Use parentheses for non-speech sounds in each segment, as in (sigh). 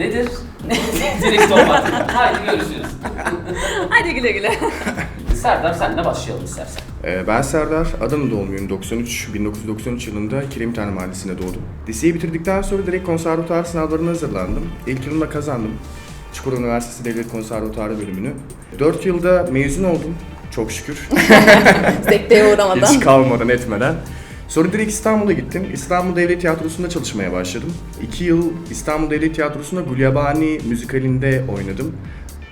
nedir? (laughs) Direkt olmadı. Haydi görüşürüz. Hadi güle güle. Serdar senle başlayalım istersen. Ee, Ben Serdar, Adana doğumluyum. 93, 1993 yılında Kiremitane Mahallesi'nde doğdum. Liseyi bitirdikten sonra direkt konservatuar sınavlarına hazırlandım. İlk yılımda kazandım. Çukurova Üniversitesi Devlet Konservatuarı bölümünü. 4 yılda mezun oldum. Çok şükür. (laughs) Sekteye uğramadan. Hiç kalmadan etmeden. Sonra direkt İstanbul'a gittim. İstanbul Devlet Tiyatrosu'nda çalışmaya başladım. 2 yıl İstanbul Devlet Tiyatrosu'nda Gulyabani müzikalinde oynadım.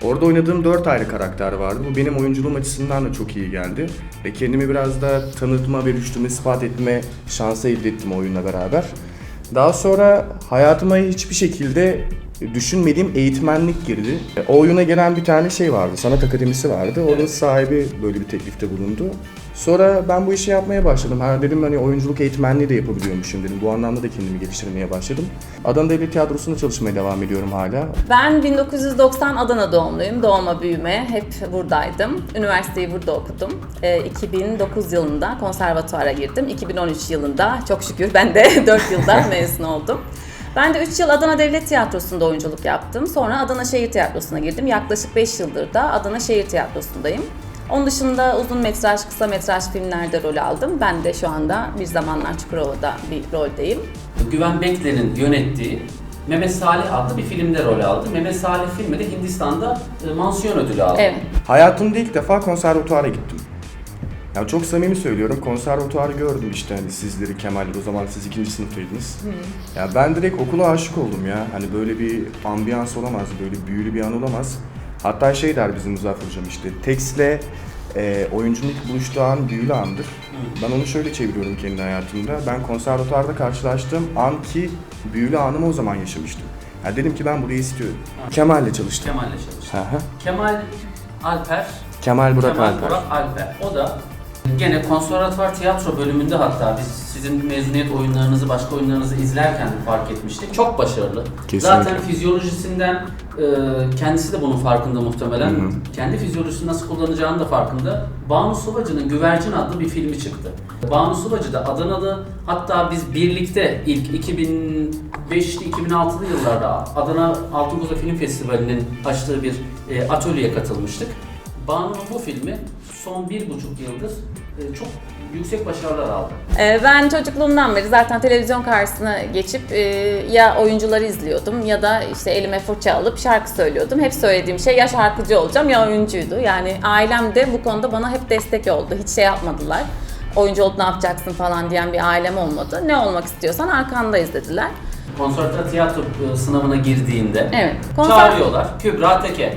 Orada oynadığım 4 ayrı karakter vardı. Bu benim oyunculuğum açısından da çok iyi geldi. Ve kendimi biraz da tanıtma ve rüştümü ispat etme şansı elde ettim oyunla beraber. Daha sonra hayatıma hiçbir şekilde düşünmediğim eğitmenlik girdi. O oyuna gelen bir tane şey vardı, sanat akademisi vardı. Onun sahibi böyle bir teklifte bulundu. Sonra ben bu işi yapmaya başladım. Ha dedim hani oyunculuk eğitmenliği de yapabiliyormuşum dedim. Bu anlamda da kendimi geliştirmeye başladım. Adana Devlet Tiyatrosu'nda çalışmaya devam ediyorum hala. Ben 1990 Adana doğumluyum. Doğma büyüme. Hep buradaydım. Üniversiteyi burada okudum. Ee, 2009 yılında konservatuara girdim. 2013 yılında çok şükür ben de (laughs) 4 yılda (laughs) mezun oldum. Ben de 3 yıl Adana Devlet Tiyatrosu'nda oyunculuk yaptım. Sonra Adana Şehir Tiyatrosu'na girdim. Yaklaşık 5 yıldır da Adana Şehir Tiyatrosu'ndayım. Onun dışında uzun metraj, kısa metraj filmlerde rol aldım. Ben de şu anda bir zamanlar Çukurova'da bir roldeyim. Güven Bekler'in yönettiği Mehmet Salih adlı bir filmde rol aldı. Mehmet Salih filmi de Hindistan'da e, mansiyon ödülü aldı. Evet. Hayatımda ilk defa konservatuara gittim. Ya çok samimi söylüyorum. Konservatuarı gördüm işte hani sizleri Kemal'le o zaman siz ikinci sınıftaydınız. Ya ben direkt okula aşık oldum ya. Hani böyle bir ambiyans olamaz, böyle büyülü bir an olamaz. Hatta şey der bizim Muzaffer Hocam işte tekstle e, oyuncunun ilk buluştuğu an büyülü andır. Ben onu şöyle çeviriyorum kendi hayatımda. Ben konservatuarda karşılaştığım an ki büyülü anımı o zaman yaşamıştım. Ya dedim ki ben burayı istiyorum. Kemal'le çalıştım. Kemal'le çalıştı. Hı hı. Kemal Alper Kemal Burak Kemal Alper. Burak Alper. O da gene konservatuvar tiyatro bölümünde hatta biz sizin mezuniyet oyunlarınızı, başka oyunlarınızı izlerken fark etmiştik. Çok başarılı. Kesinlikle. Zaten fizyolojisinden e, kendisi de bunun farkında muhtemelen. Hı hı. Kendi fizyolojisini nasıl kullanacağını da farkında. Banu Sıvacı'nın Güvercin adlı bir filmi çıktı. Banu Sıvacı da Adanalı. Hatta biz birlikte ilk 2005'li 2006'lı yıllarda Adana Altınkoza Film Festivali'nin açtığı bir e, atölyeye katılmıştık. Banu'nun bu filmi son bir buçuk yıldır e, çok yüksek başarılar aldı. Ee, Ben çocukluğumdan beri zaten televizyon karşısına geçip e, ya oyuncuları izliyordum ya da işte elime fırça alıp şarkı söylüyordum. Hep söylediğim şey ya şarkıcı olacağım ya oyuncuydu. Yani ailem de bu konuda bana hep destek oldu. Hiç şey yapmadılar. Oyuncu olup ne yapacaksın falan diyen bir ailem olmadı. Ne olmak istiyorsan arkandayız dediler. Konservatuar tiyatro e, sınavına girdiğinde Evet. Konser- çağırıyorlar. Kübra Teke.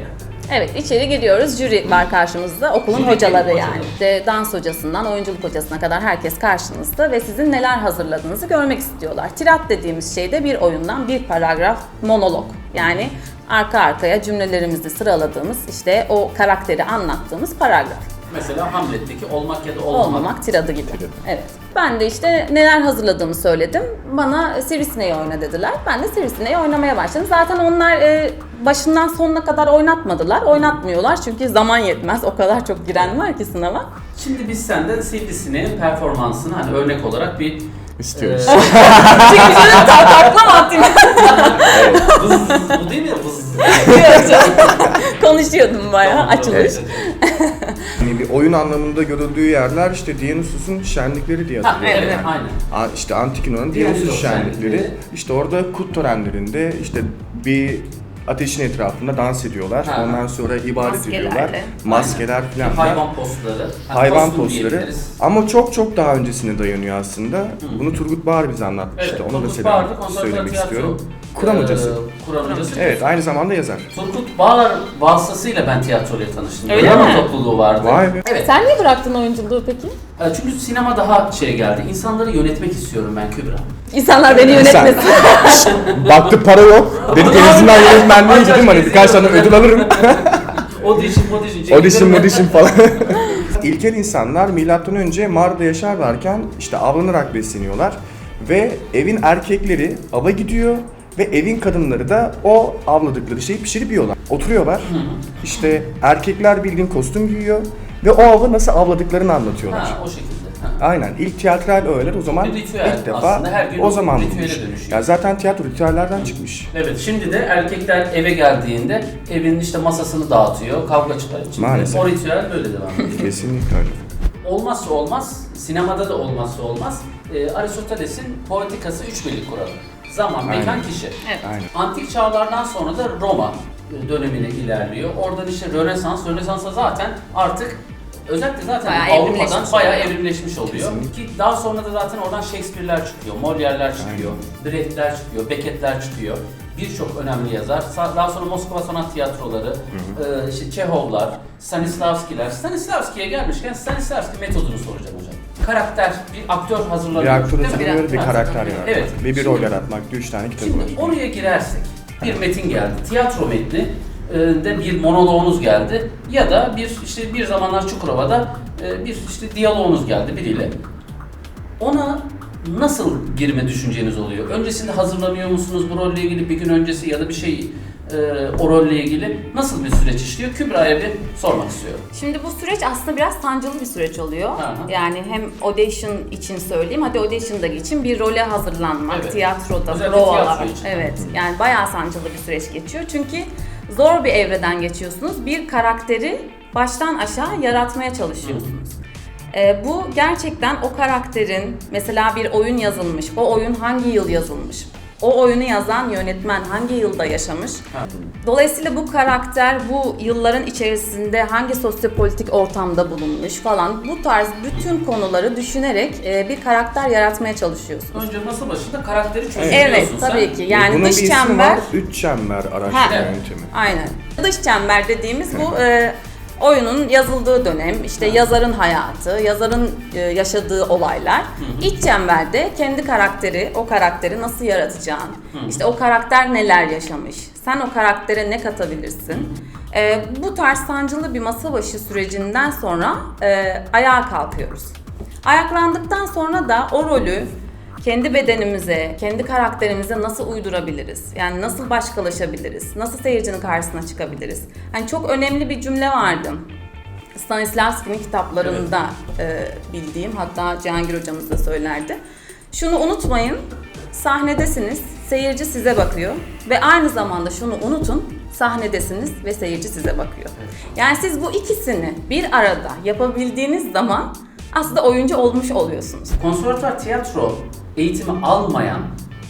Evet içeri gidiyoruz. Jüri var karşımızda. Okulun Jüri hocaları yani. Hocaları. İşte dans hocasından oyunculuk hocasına kadar herkes karşınızda ve sizin neler hazırladığınızı görmek istiyorlar. Tirat dediğimiz şey de bir oyundan bir paragraf monolog. Yani arka arkaya cümlelerimizi sıraladığımız işte o karakteri anlattığımız paragraf. Mesela Hamlet'teki olmak ya da olmamak. Olmamak tiradı gibi. Evet. Ben de işte neler hazırladığımı söyledim. Bana Sivrisineği oyna dediler. Ben de Sivrisineği oynamaya başladım. Zaten onlar e, başından sonuna kadar oynatmadılar. Oynatmıyorlar çünkü zaman yetmez. O kadar çok giren var ki sınava. Şimdi biz senden Sivrisineğin performansını hani örnek olarak bir İstiyoruz. e, Çünkü şöyle tak takla mı atayım? vız, bu değil mi? Vız. Konuşuyordum bayağı Tamam, Hani bir oyun anlamında görüldüğü yerler işte Dionysus'un şenlikleri diye Ha, hatırlıyorum. evet, ben. aynen. A- İşte antik Yunan'ın Dionysus Dionysus şenlikleri. şenlikleri. İşte orada kut törenlerinde işte bir ateşin etrafında dans ediyorlar. Ha. Ondan sonra ibadet Maskelerle. ediyorlar. Maskeler falan. filan. Hayvan postları. hani Hayvan postları. diyebiliriz. Ama çok çok daha öncesine dayanıyor aslında. Bunu Turgut Bağır bize anlatmıştı. Evet, Onu Turgut mesela Bağır'dı, konservatuar söylemek tiyatro, istiyorum. Kur'an e, hocası. Kur'an hocası. Evet, aynı zamanda yazar. Turgut Bağır vasıtasıyla ben tiyatroyla tanıştım. Öyle Drama mi? topluluğu vardı. Vay be. Evet. Sen niye bıraktın oyunculuğu peki? E, Çünkü sinema daha şey geldi. İnsanları yönetmek istiyorum ben Kübra. İnsanlar beni yönetmesin. (laughs) Baktı para yok. Dedi en azından yönetmenliğe gideyim hani birkaç tane ödül alırım. (laughs) Audition, audition. Audition, audition falan. (laughs) İlkel insanlar milattan önce mağarada yaşarlarken işte avlanarak besleniyorlar ve evin erkekleri ava gidiyor ve evin kadınları da o avladıkları şeyi pişirip yiyorlar. Oturuyorlar. İşte erkekler bildiğin kostüm giyiyor ve o avı nasıl avladıklarını anlatıyorlar. Ha, o şekilde. Ha. Aynen. İlk tiyatral öğeler o zaman Bir ritüel ilk defa aslında, her gün o zaman bulmuş. Ya zaten tiyatro ritüellerden çıkmış. Evet şimdi de erkekler eve geldiğinde evin işte masasını dağıtıyor, kavga çıkar içinde. Maalesef. O ritüel böyle devam ediyor. (laughs) Kesinlikle öyle. olmazsa olmaz, sinemada da olmazsa olmaz. E, Aristoteles'in poetikası üç birlik kuralı. Zaman, mekan, Aynen. kişi. Evet. Aynen. Antik çağlardan sonra da Roma dönemine ilerliyor. Oradan işte Rönesans, Rönesans'a zaten artık özellikle zaten Bayağı Avrupa'dan bayağı evrimleşmiş oluyor. Kesinlikle. Ki daha sonra da zaten oradan Shakespeare'ler çıkıyor, Molière'ler çıkıyor, Brecht'ler çıkıyor, Beckett'ler çıkıyor. Birçok önemli yazar. Daha sonra Moskova Sanat Tiyatroları, e, işte Çehovlar, Stanislavski'ler. Stanislavski'ye gelmişken Stanislavski metodunu soracağım hocam. Karakter, bir aktör hazırlanıyor. Bir aktör değil mi? bir karakter yaratmak. Evet. Ve bir Şimdi- rol yaratmak diye üç tane kitabı var. Şimdi oraya girersek bir metin geldi. Tiyatro metni e, de bir monoloğunuz geldi ya da bir işte bir zamanlar Çukurova'da e, bir işte diyaloğunuz geldi biriyle. Ona nasıl girme düşünceniz oluyor? Öncesinde hazırlanıyor musunuz bu rolle ilgili bir gün öncesi ya da bir şey e, o rolle ilgili nasıl bir süreç işliyor? Kübra'ya bir sormak istiyorum. Şimdi bu süreç aslında biraz sancılı bir süreç oluyor. Hı hı. Yani hem audition için söyleyeyim, hadi audition'da geçin bir role hazırlanmak, Evet. tiyatroda Özellikle tiyatro için. Evet. Yani bayağı sancılı bir süreç geçiyor. Çünkü zor bir evreden geçiyorsunuz. Bir karakteri baştan aşağı yaratmaya çalışıyorsunuz. Ee, bu gerçekten o karakterin mesela bir oyun yazılmış. O oyun hangi yıl yazılmış? O oyunu yazan yönetmen hangi yılda yaşamış? Ha. Dolayısıyla bu karakter bu yılların içerisinde hangi sosyopolitik ortamda bulunmuş falan bu tarz bütün konuları düşünerek e, bir karakter yaratmaya çalışıyorsunuz. Önce masa başında karakteri çözümlüyorsun Evet sen. tabii ki. Yani Bunun dış bir ismi çember var. Üç çember araştırma Ha. yöntemi. Aynen. Dış çember dediğimiz bu e, oyunun yazıldığı dönem, işte yazarın hayatı, yazarın e, yaşadığı olaylar. İç çemberde kendi karakteri, o karakteri nasıl yaratacağın, işte o karakter neler yaşamış, sen o karaktere ne katabilirsin. E, bu tarz sancılı bir masa başı sürecinden sonra e, ayağa kalkıyoruz. Ayaklandıktan sonra da o rolü kendi bedenimize, kendi karakterimize nasıl uydurabiliriz? Yani nasıl başkalaşabiliriz? Nasıl seyircinin karşısına çıkabiliriz? Hani çok önemli bir cümle vardı. Stanislavski'nin kitaplarında e, bildiğim, hatta Cihangir hocamız da söylerdi. Şunu unutmayın, sahnedesiniz, seyirci size bakıyor ve aynı zamanda şunu unutun, sahnedesiniz ve seyirci size bakıyor. Yani siz bu ikisini bir arada yapabildiğiniz zaman aslında oyuncu olmuş oluyorsunuz. Konservatuvar tiyatro eğitimi almayan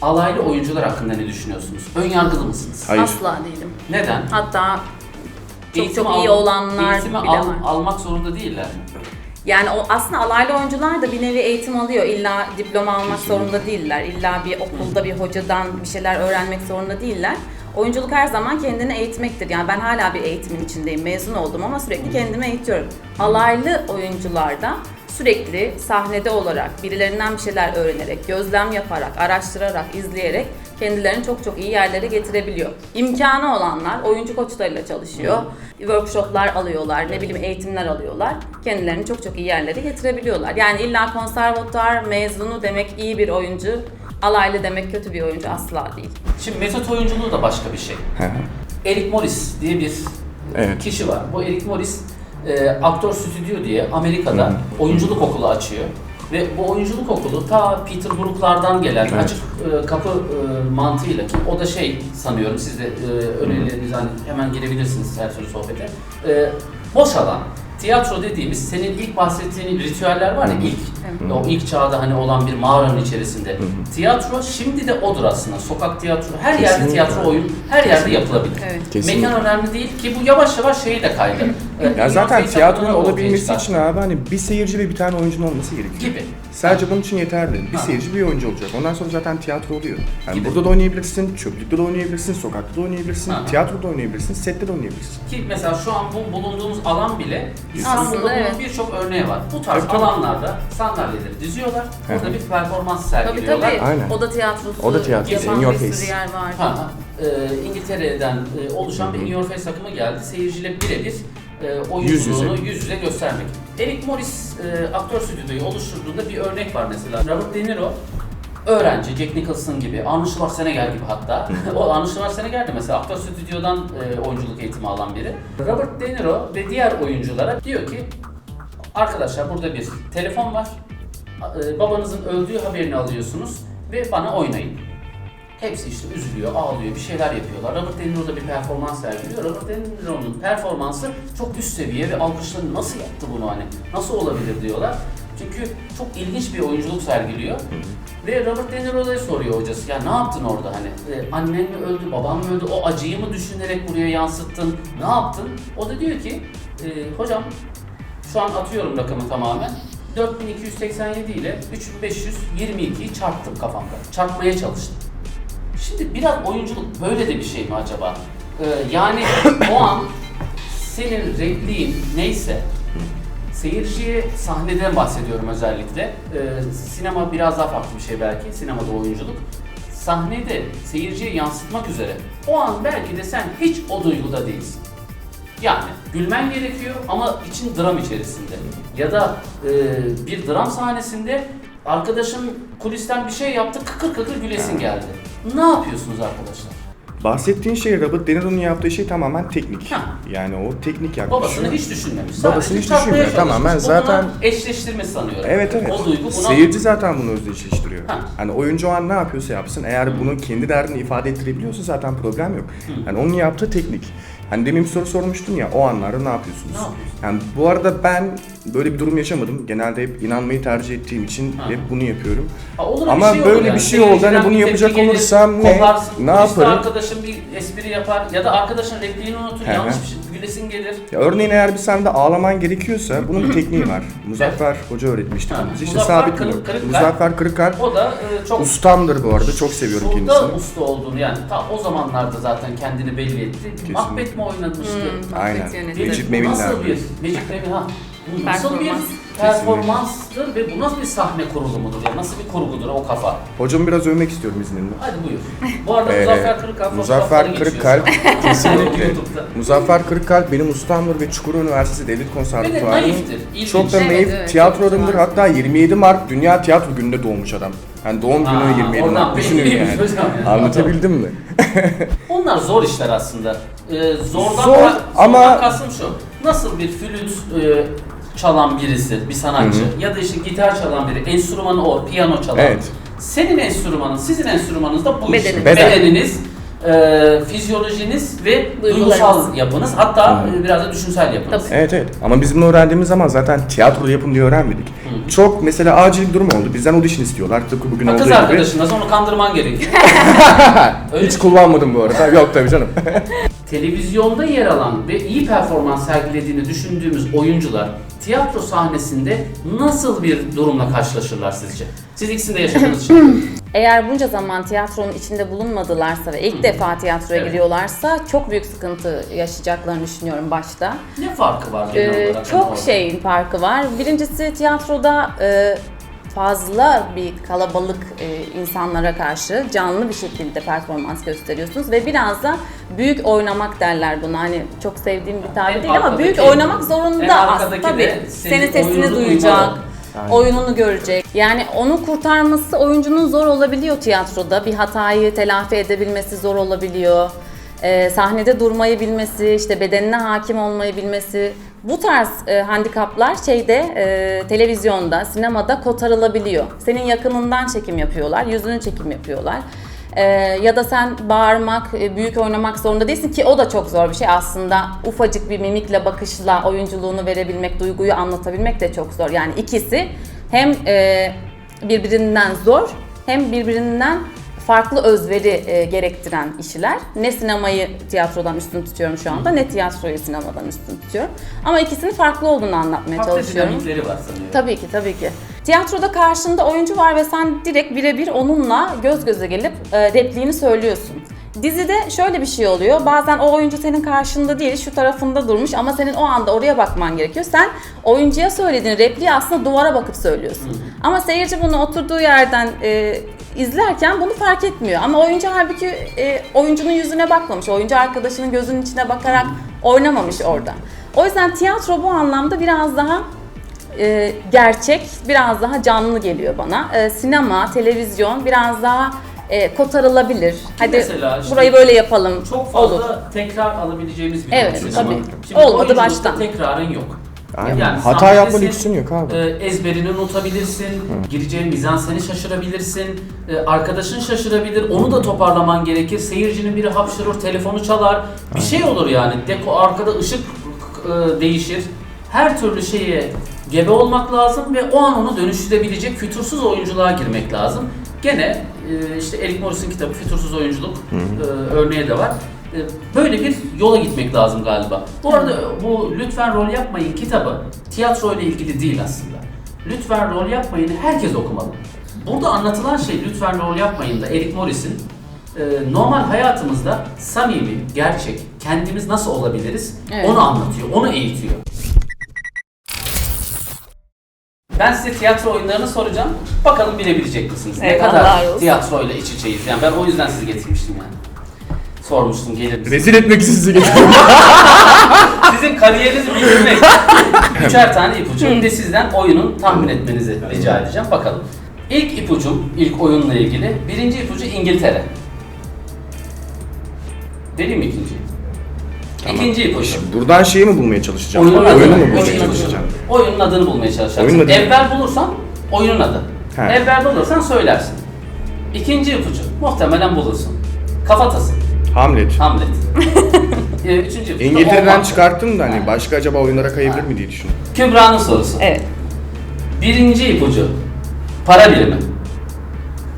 alaylı oyuncular hakkında ne düşünüyorsunuz? Ön yargılı mısınız? Hayır. Asla değilim. Neden? Hatta çok Eğitimi çok iyi al- olanlar eğitimi bile al- var. almak zorunda değiller mi? Yani o aslında alaylı oyuncular da bir nevi eğitim alıyor. İlla diploma almak zorunda değiller. İlla bir okulda bir hocadan bir şeyler öğrenmek zorunda değiller. Oyunculuk her zaman kendini eğitmektir. Yani ben hala bir eğitimin içindeyim. Mezun oldum ama sürekli kendimi eğitiyorum. Alaylı oyuncularda sürekli sahnede olarak, birilerinden bir şeyler öğrenerek, gözlem yaparak, araştırarak, izleyerek kendilerini çok çok iyi yerlere getirebiliyor. İmkanı olanlar oyuncu koçlarıyla çalışıyor. Workshoplar alıyorlar, ne bileyim eğitimler alıyorlar. Kendilerini çok çok iyi yerlere getirebiliyorlar. Yani illa konservatuar mezunu demek iyi bir oyuncu, alaylı demek kötü bir oyuncu asla değil. Şimdi metot oyunculuğu da başka bir şey. Eric Morris diye bir Evet. kişi var. Bu Eric Morris e, aktör stüdyo diye Amerika'da oyunculuk okulu açıyor. Ve bu oyunculuk okulu ta Peter Brook'lardan gelen Evet. açık e, kapı e, mantığıyla ki o da şey sanıyorum siz de e, önerilerinizi hani hemen girebilirsiniz her türlü sohbete. E, boş alan. Tiyatro dediğimiz senin ilk bahsettiğin ritüeller var ya ilk o ilk çağda hani olan bir mağaranın içerisinde. Tiyatro şimdi de odur aslında. Sokak tiyatro her yerde Kesinlikle. tiyatro oyun her yerde yapılabilir. Evet. Kesinlikle. Mekan önemli değil ki bu yavaş yavaş şeyi de kaydı. Ee, Ya zaten interface tiyatronun olabilmesi için abi hani bir seyirci ve bir tane oyuncunun olması gerekiyor. gibi. Sadece bunun için yeterli. Bir Ha. seyirci bir oyuncu olacak. Ondan sonra zaten tiyatro oluyor. Yani Gibi. burada da oynayabilirsin, çöplükte de oynayabilirsin, sokakta da oynayabilirsin, Ha. tiyatroda oynayabilirsin, sette de oynayabilirsin. Ki mesela şu an bu bulunduğumuz alan bile Aslında bunun evet. birçok örneği var. Bu tarz Tabii, tabii. alanlarda sandalyeleri diziyorlar. Burada Hı. bir performans Tabii sergiliyorlar. tabii. Aynen. Oda tiyatrosu Oda tiyatrosu, yapan in your bir face. sürü yer var. Ha, ha. Ee, İngiltere'den e, oluşan bir In Your Face takımı geldi. Seyirciyle birebir e, oyunculuğunu yüz yüze. göstermek. Eric Morris e, aktör stüdyoyu oluşturduğunda bir örnek var mesela. Robert De Niro öğrenci, Jack Nicholson gibi, Arnold Schwarzenegger gibi hatta. o Arnold Schwarzenegger de mesela aktör stüdyodan e, oyunculuk eğitimi alan biri. Robert De Niro ve diğer oyunculara diyor ki Arkadaşlar burada bir telefon var. e, babanızın öldüğü haberini alıyorsunuz ve bana oynayın. Hepsi işte üzülüyor, ağlıyor, bir şeyler yapıyorlar. Robert De Niro da bir performans sergiliyor. Robert De Niro'nun performansı çok üst seviye ve alkışların nasıl yaptı bunu hani, nasıl olabilir diyorlar. Çünkü çok ilginç bir oyunculuk sergiliyor. Ve Robert De Niro'ya soruyor hocası, ya ne yaptın orada hani, e, annen mi öldü, babam mı öldü, o acıyı mı düşünerek buraya yansıttın, ne yaptın? O da diyor ki, e, hocam şu an atıyorum rakamı tamamen. 4287 ile 3522'yi çarptım kafamda. Çarpmaya çalıştım. Şimdi biraz oyunculuk böyle de bir şey mi acaba? Ee, yani o an senin repliğin neyse seyirciye sahneden bahsediyorum özellikle. Ee, sinema biraz daha farklı bir şey belki. Sinemada oyunculuk. Sahnede seyirciye yansıtmak üzere. O an belki de sen hiç o duyguda değilsin. Yani gülmen gerekiyor ama için dram içerisinde. Ya da e, bir dram sahnesinde arkadaşın kulisten bir şey yaptı, kıkır kıkır gülesin geldi. Ne yapıyorsunuz arkadaşlar? Bahsettiğin şey Robert De Niro'nun yaptığı şey tamamen teknik. Ha. Yani o teknik yaklaşım. Babasını hiç düşünmemiş. Babasını Sadece hiç çarpmaya düşünmüyor. çalışmış. Tamamen zaten- eşleştirme sanıyorum. Evet evet. O duygu buna... Seyirci zaten bunu özdeşleştiriyor. Ha. Hani oyuncu o an ne yapıyorsa yapsın. Eğer bunu kendi derdini ifade ettirebiliyorsa zaten problem yok. Yani onun yaptığı teknik. Hani demin bir soru sormuştun ya o anlarda ne yapıyorsunuz? Ne yapıyorsun? Yani bu arada ben böyle bir durum yaşamadım. Genelde hep inanmayı tercih ettiğim için Ha. hep bunu yapıyorum. Ha, olur Ama bir şey olur böyle yani. bir şey oldu. Hani bunu yapacak tepki gelir, olursam ne- koparsın, ne yaparım? arkadaşın bir espri yapar ya da arkadaşın repliğini unutur, hı. yanlış bir şey, gülesin gelir. Ya örneğin eğer bir sahnede ağlaman gerekiyorsa bunun bir tekniği var. Muzaffer Hoca öğretmişti Ha, bunu. bize. İşte Muzaffer sabit Kırık- bunu. Kırıkkale. Muzaffer Kırıkkale O da e, çok ustamdır bu arada. Çok seviyorum Şurada kendisini. usta olduğunu yani ta o zamanlarda zaten kendini belli etti. Macbeth mi oynamıştı? Aynen. Bu Meminler. nasıl bir Mecit Memin ha? Bu nasıl bir Performans. Performanstır ve bu nasıl bir sahne kurulumudur ya? Nasıl bir kurgudur o kafa? Hocamı biraz övmek istiyorum izninle. Hadi buyur. Bu arada Ee, Muzaffer Kırıkal Muzaffer Kırıkkale (laughs) kesinlikle. YouTube'da. Muzaffer Kırıkkale benim ustamdır ve Çukurova Üniversitesi Devlet Ve de Konservatuvarı'nın naiftir. ilginç. çok da Evet, naif evet, tiyatro çok adamıdır. Hatta 27 Mart Dünya Tiyatro Günü'nde doğmuş adam. Yani doğum Aa, günü 27 oradan Mart. Düşünün belliymiş yani. hocam. Anlatabildim mi? (laughs) Onlar zor işler aslında. Ee, zordan Zor ama- kastım şu. Nasıl bir flüt e, çalan birisi, bir sanatçı ya da işte gitar çalan biri, enstrümanı o, piyano çalan. Evet. Senin enstrümanın, sizin enstrümanınız da bu iş. Bedeniniz. Beden. Bedeniniz, e, fizyolojiniz ve Duygularınız. duygusal yapınız. Hatta e, biraz da düşünsel yapınız. Tabii. Evet evet. Ama biz bunu öğrendiğimiz zaman zaten tiyatro yapın diye öğrenmedik. Çok mesela acil bir durum oldu. Bizden audition istiyorlar. Tıpkı bugün Ha, olduğu kız gibi. arkadaşın nasıl onu kandırman gerekiyor. (laughs) Öyle Hiç kullanmadım bu arada. Yok tabii canım. (laughs) televizyonda yer alan ve iyi performans sergilediğini düşündüğümüz oyuncular tiyatro sahnesinde nasıl bir durumla karşılaşırlar sizce? Siz ikisini de yaşadığınız için. (clears throat) Eğer bunca zaman tiyatronun içinde bulunmadılarsa ve ilk defa tiyatroya Evet. giriyorlarsa çok büyük sıkıntı yaşayacaklarını düşünüyorum başta. ne farkı var genel Ee, olarak? çok şeyin farkı var. Birincisi tiyatroda e, fazla bir kalabalık e, insanlara karşı canlı bir şekilde performans gösteriyorsunuz ve biraz da büyük oynamak derler buna. Hani çok sevdiğim bir tabir En değil ama büyük oynamak zorunda aslında tabii. senin sesini duyacak. duymalı. Aynen. Oyununu görecek. Yani onu kurtarması oyuncunun zor olabiliyor tiyatroda. Bir hatayı telafi edebilmesi zor olabiliyor. Ee, sahnede durmayı bilmesi, işte bedenine hakim olmayı bilmesi. Bu tarz e, handikaplar şeyde e, televizyonda, sinemada kotarılabiliyor. Senin yakınından çekim yapıyorlar, yüzünün çekim yapıyorlar. Ee, ya da sen bağırmak, e, büyük oynamak zorunda değilsin ki o da çok zor bir şey aslında. Ufacık bir mimikle, bakışla oyunculuğunu verebilmek, duyguyu anlatabilmek de çok zor. Yani ikisi hem e, birbirinden zor hem birbirinden farklı özveri e, gerektiren işler. Ne sinemayı tiyatrodan üstün tutuyorum şu anda ne tiyatroyu sinemadan üstün tutuyorum. Ama ikisinin farklı olduğunu anlatmaya Farklı çalışıyorum. dinamikleri var sanıyorum. Tabii ki tabii ki. Tiyatroda karşında oyuncu var ve sen direkt birebir onunla göz göze gelip e, repliğini söylüyorsun. Dizide şöyle bir şey oluyor. Bazen o oyuncu senin karşında değil, şu tarafında durmuş ama senin o anda oraya bakman gerekiyor. Sen oyuncuya söylediğin repliği aslında duvara bakıp söylüyorsun. Ama seyirci bunu oturduğu yerden e, izlerken bunu fark etmiyor. Ama oyuncu halbuki e, oyuncunun yüzüne bakmamış. Oyuncu arkadaşının gözünün içine bakarak oynamamış orada. O yüzden tiyatro bu anlamda biraz daha e, gerçek, biraz daha canlı geliyor bana. E, sinema, televizyon biraz daha e, kotarılabilir. Hadi mesela işte burayı böyle yapalım. Çok fazla Olur. tekrar alabileceğimiz bir Evet, durum. tabii. Şimdi Olmadı baştan. tekrarın yok. Aynen. Yani Hata yapma lüksün yok abi. e, ezberini unutabilirsin, gireceğin mizanseni şaşırabilirsin, e, arkadaşın şaşırabilir, onu da toparlaman gerekir. Seyircinin biri hapşırır, telefonu çalar, bir şey olur yani. Deko arkada ışık e, değişir. Her türlü şeye gebe olmak lazım ve o an onu dönüştürebilecek fütursuz oyunculuğa girmek lazım. Gene e, işte Eric Morris'in kitabı Fütursuz Oyunculuk e, örneği de var. E, Böyle bir yola gitmek lazım galiba. Bu arada bu Lütfen Rol Yapmayın kitabı tiyatro ile ilgili değil aslında. Lütfen Rol Yapmayın'ı herkes okumalı. Burada anlatılan şey Lütfen Rol Yapmayın'da Eric Morris'in e, normal hayatımızda samimi, gerçek, kendimiz nasıl olabiliriz Evet. onu anlatıyor, onu eğitiyor. Ben size tiyatro oyunlarını soracağım. Bakalım bilebilecek misiniz? ne Eyvallah kadar tiyatroyla iç içeyiz. Yani ben o yüzden sizi getirmiştim yani. Sormuştum gelir misiniz? Rezil etmek için sizi getirdim. (laughs) Sizin kariyerinizi bitirmek. (laughs) Üçer tane ipucu ve sizden oyunun tahmin etmenizi rica edeceğim. Bakalım. İlk ipucum, ilk oyunla ilgili. Birinci ipucu İngiltere. Vereyim mi ikinciyi? İkinci ipucu. Buradan şeyi mi bulmaya çalışacağım? Oyunun Oyunu adını, mu bulmaya oyunun çalışacağım? adını, oyunun adını bulmaya çalışacaksın. Oyunun adı- Evvel bulursan oyunun adı. He. Evvel bulursan söylersin. İkinci ipucu muhtemelen bulursun. Kafatası. Hamlet. Hamlet. (laughs) Ee, Üçüncü ipucu. İngiltere'den çıkarttım da hani başka acaba oyunlara kayabilir mi diye düşündüm. Kübra'nın sorusu. Evet. Birinci ipucu. Para birimi.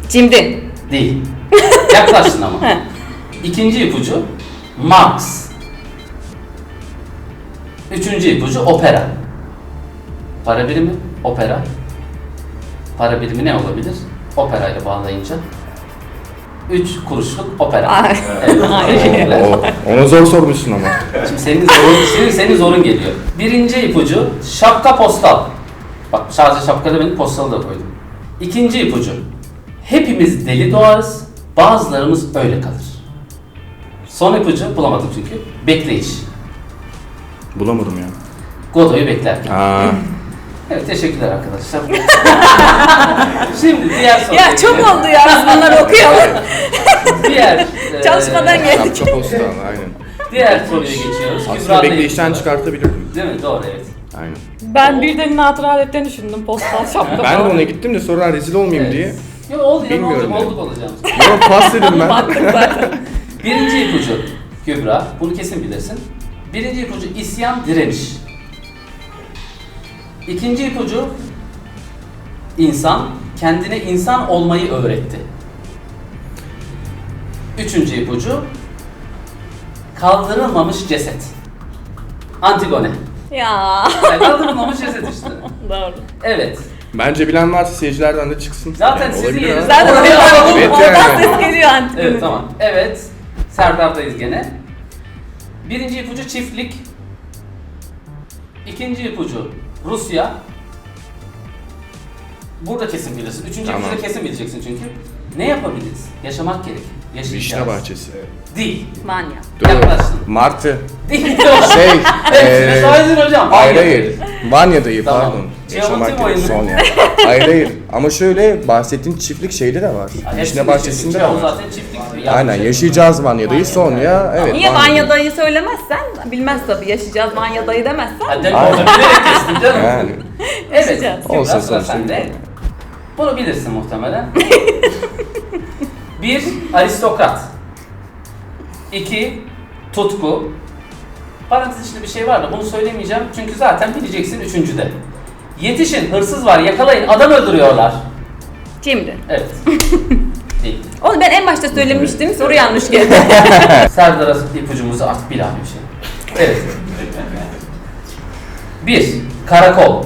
Cimri. Değil. (laughs) Yaklaştın ama. İkinci ipucu. Marx. Üçüncü ipucu opera. Para birimi, opera. Para birimi ne olabilir? Opera ile bağlayınca. Üç kuruşluk opera. Evet, teşekkürler. O, onu zor sormuşsun ama. Şimdi senin zorun, senin, senin zorun geliyor. Birinci ipucu şapka postal. Bak sadece şapka demedim postalı da koydum. İkinci ipucu hepimiz deli doğarız, bazılarımız öyle kalır. Son ipucu bulamadım çünkü. Bekleyiş. Bulamadım ya. Godoy'u beklerken. Aa, Evet teşekkürler arkadaşlar. (laughs) Şimdi diğer soruya Ya çok oldu ya biz bunları okuyalım. Diğer (laughs) e, Çalışmadan geldik. şapka postal aynen. Diğer soruya geçiyoruz. Aslında Kübra'da bekleyişten çıkartabilirdim. Değil mi? Doğru evet. Aynen. Ben birden hatıraletlerini düşündüm postal (laughs) şapka Ben de ona gittim de sonra rezil olmayayım Evet. diye. Yok oldu ya ne Bilmiyorum olacak? ya. Olduk olacağımız. Yok pas dedim ben. Birinci ipucu Kübra, bunu kesin bilirsin. Birinci ipucu isyan, direniş. İkinci ipucu insan kendine insan olmayı öğretti. Üçüncü ipucu kaldırılmamış ceset. Antigone. ya. Yani kaldırılmamış ceset işte. (laughs) Doğru. Evet. Bence bilen varsa seyircilerden de çıksın. Zaten Yani sizin yeriniz-. Zaten oradan, oradan yani. ses geliyor antik. Evet tamam. Evet. Serdar'dayız gene. Birinci ipucu çiftlik. İkinci ipucu Rusya. Burada kesin bilirsin. Üçüncü Tamam. ipucu da kesin bileceksin çünkü. Ne yapabiliriz? Yaşamak gerek. Yaşayacağız. Vişne bahçesi. Değil. Manya. Dur. Yaklaştın. Martı. Değil. (laughs) Şey. Eee, söyledin hocam. Hayır Hayır. hayır. Vanya'dayı Tamam. pardon. Geometri Yaşamak mi gerek oyunu? Sonya. hayır hayır. Ama şöyle bahsettiğin çiftlik şeyde de var. Hepsinde Vişne bahçesinde de O var. zaten çiftlik. Aynen yaşayacağız Vanya'dayı Sonya. Evet. Niye Vanya. Vanya dayı söylemezsen, bilmez tabii yaşayacağız Vanya dayı demezsen. Hadi orada bilerek kestin canım. Yani. Evet. Yaşayacağız. Olsun, olsun. sende. Bunu bilirsin muhtemelen. bir, aristokrat. İki, tutku. Parantez içinde bir şey var da bunu söylemeyeceğim çünkü zaten bileceksin üçüncüde. Yetişin, hırsız var, yakalayın, adam öldürüyorlar. Cimri. Evet. (laughs) Değil. Onu ben en başta söylemiştim, soru yanlış geldi. (laughs) Serdar'a ipucumuzu artık bil abi bir şey. Evet. Bir, karakol.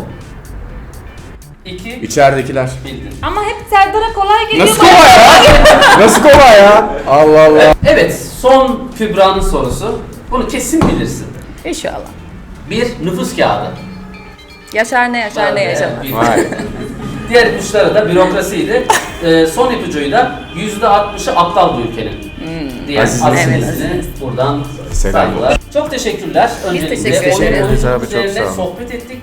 İki, İçeridekiler. bildin. Ama hep Serdar'a kolay geliyor. Nasıl kova ya? (laughs) Nasıl kova ya? Allah Allah. Evet, son Kübra'nın sorusu. Bunu kesin bilirsin. İnşallah. Bir, nüfus kağıdı. Yaşar ne yaşar ne yaşamaz. Vay. Diğer ipuçları da bürokrasiydi. Ee, son ipucuyu da yüzde altmışı aptal bu ülkenin. Diğer Aziz Aziz'ine buradan Selam. saygılar. Çok teşekkürler. Öncelikle teşekkür ederiz oyunculuk abi, çok üzerine sağ olun. sohbet ettik.